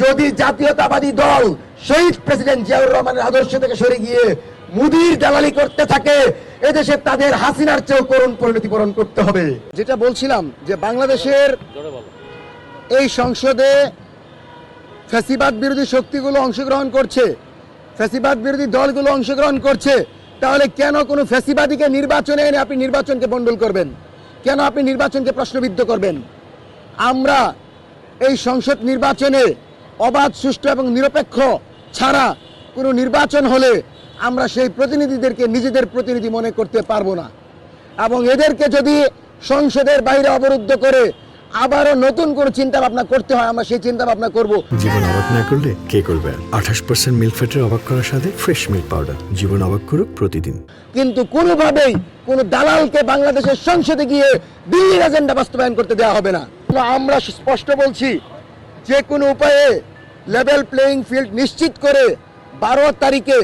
যদি জাতীয়তাবাদী দল শহীদ প্রেসিডেন্ট জিয়াউর রহমানের আদর্শ থেকে সরে গিয়ে মুদির দালালি করতে থাকে, এদেশে তাদের হাসিনার চেয়েও করুণ পরিণতি বরণ করতে হবে। যেটা বলছিলাম যে বাংলাদেশের এই সংসদে ফ্যাসিবাদ বিরোধী শক্তিগুলো অংশগ্রহণ করছে, ফ্যাসিবাদ বিরোধী দলগুলো অংশগ্রহণ করছে, তাহলে কেন কোনো ফ্যাসিবাদীকে নির্বাচনে এনে আপনি নির্বাচনকে বন্ডল করবেন? কেন আপনি নির্বাচনকে প্রশ্নবিদ্ধ করবেন? আমরা এই সংসদ নির্বাচনে অবাধ সুষ্ঠু এবং নিরপেক্ষ ছাড়া কোনো নির্বাচন হলে আমরা সেই প্রতিনিধিদেরকে নিজেদের প্রতিনিধি মনে করতে পারব না। এবং এদেরকে যদি সংসদের বাইরে অবরুদ্ধ করে আবারও নতুন কোনো চিন্তা ভাবনা করতে হয় আমরা সেই চিন্তা ভাবনা করব। জীবন অবাক না করলে কে করবে আঠাশ পার্সেন্ট মিল্ক ফ্যাটের অবাক করার সাথে ফ্রেশ মিল্ক পাউডার। জীবন অবাক করুক প্রতিদিন। কিন্তু কোনোভাবেই কোনো দালালকে বাংলাদেশের সংসদে গিয়ে দিল্লির এজেন্ডা বাস্তবায়ন করতে দেওয়া হবে না। আমরা স্পষ্ট বলছি যে কোনো উপায়ে লেভেল প্লেইং ফিল্ড নিশ্চিত করে বারো তারিখে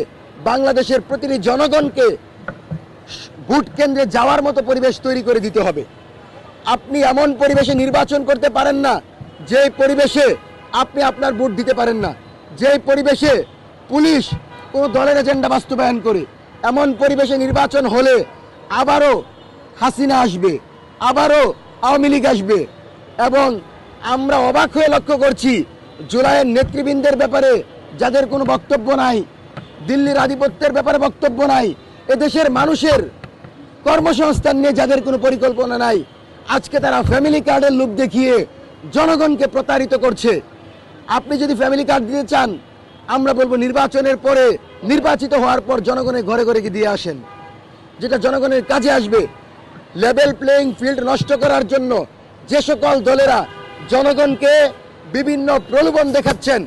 বাংলাদেশের প্রতিটি জনগণকে ভোট কেন্দ্রে যাওয়ার মতো পরিবেশ তৈরি করে দিতে হবে। আপনি এমন পরিবেশে নির্বাচন করতে পারেন না যেই পরিবেশে আপনি আপনার ভোট দিতে পারেন না। যেই পরিবেশে পুলিশ কোনো দলের এজেন্ডা বাস্তবায়ন করে, এমন পরিবেশে নির্বাচন হলে আবারও হাসিনা আসবে, আবারও আওয়ামী লীগ আসবে। এবং আমরা অবাক হয়ে লক্ষ্য করছি জুলাইয়ের নেতৃবৃন্দের ব্যাপারে যাদের কোনো বক্তব্য নাই, দিল্লির আধিপত্যের ব্যাপারে বক্তব্য নাই, এদেশের মানুষের কর্মসংস্থান নিয়ে যাদের কোনো পরিকল্পনা নাই, আজকে তারা ফ্যামিলি কার্ডের লোভ দেখিয়ে জনগণকে প্রতারিত করছে। আপনি যদি ফ্যামিলি কার্ড দিতে চান, আমরা বলব নির্বাচনের পরে নির্বাচিত হওয়ার পর জনগণের ঘরে ঘরে গিয়ে দিয়ে আসেন। যেটা জনগণের কাজে আসবে। লেভেল প্লেইং ফিল্ড নষ্ট করার জন্য যে সকল দলেরা জনগণকে বিভিন্ন প্রলোভন দেখাচ্ছেন,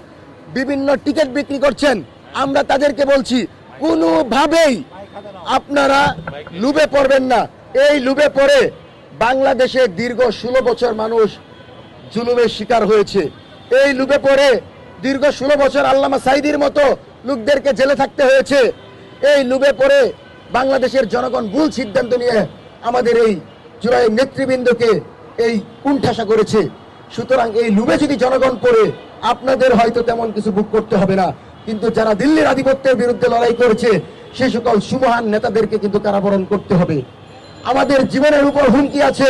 বিভিন্ন টিকিট বিক্রি করছেন। আমরা তাদেরকে বলছি, কোনোভাবেই আপনারা লুবে পড়বেন না। এই লুবে পড়ে বাংলাদেশে দীর্ঘ ষোলো বছর মানুষ জুলুমের শিকার হয়েছে। এই লুপে পড়ে দীর্ঘ ষোলো বছর আল্লামা সাইদির মতো লোকদেরকে জেলে থাকতে হয়েছে। এই লুপে পড়ে বাংলাদেশের জনগণ ভুল সিদ্ধান্ত নিয়ে আমাদের এই জুলাই নেতৃবৃন্দকে এই কুণ্ঠাসা করেছে। সুতরাং এই লুবে যদি জনগণ পড়ে আপনাদের হয়তো তেমন কিছু বুক করতে হবে না। কিন্তু যারা দিল্লির আধিপত্যের বিরুদ্ধে লড়াই করেছে, সে সকল সুমহান নেতাদেরকে কিন্তু কারাবরণ করতে হবে। আমাদের জীবনের উপর হুমকি আছে,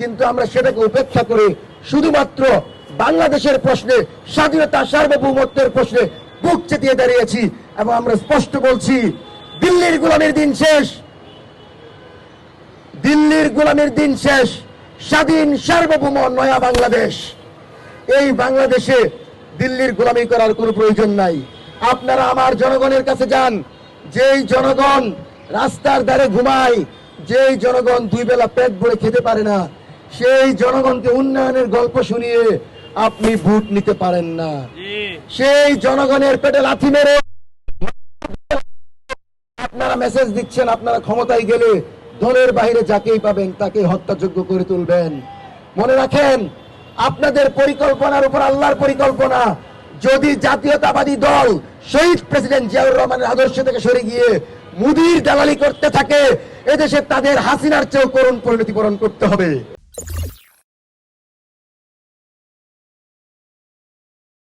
কিন্তু আমরা সেটাকে উপেক্ষা করে শুধুমাত্র বাংলাদেশের প্রশ্নে, স্বাধীনতা সার্বভৌমত্বের প্রশ্নে বুক চেতিয়ে দাঁড়িয়েছি এবং আমরা স্পষ্ট বলছি, দিল্লির গোলামের দিন শেষ। দিল্লির গোলামের দিন শেষ। স্বাধীন সার্বভৌম নয়া বাংলাদেশ। এই বাংলাদেশে দিল্লির গোলামি করার কোনো প্রয়োজন নাই। আপনারা আমার জনগণের কাছে যান। যেই জনগণ রাস্তার ধারে ঘুমায় যেই জনগণ দুই বেলা পেট ভরে খেতে পারে না সেই জনগণকে উন্নয়নের গল্প শুনিয়ে আপনি ভোট নিতে পারেন না। সেই জনগণের পেটে লাথি মেরে আপনারা মেসেজ দিচ্ছেন আপনারা ক্ষমতায় গেলে দলের বাইরে যাকেই পাবেন তাকে হত্যাযোগ্য করে তুলবেন। মনে রাখেন, আপনাদের পরিকল্পনার উপর আল্লাহর পরিকল্পনা। যদি জাতীয়তাবাদী দল শহীদ প্রেসিডেন্ট জিয়াউর রহমানের আদর্শ থেকে সরে গিয়ে মুদির দালালি করতে থাকে, এদেশে তাদের হাসিনার চেয়েও করুণ পরিণতি বরণ করতে হবে।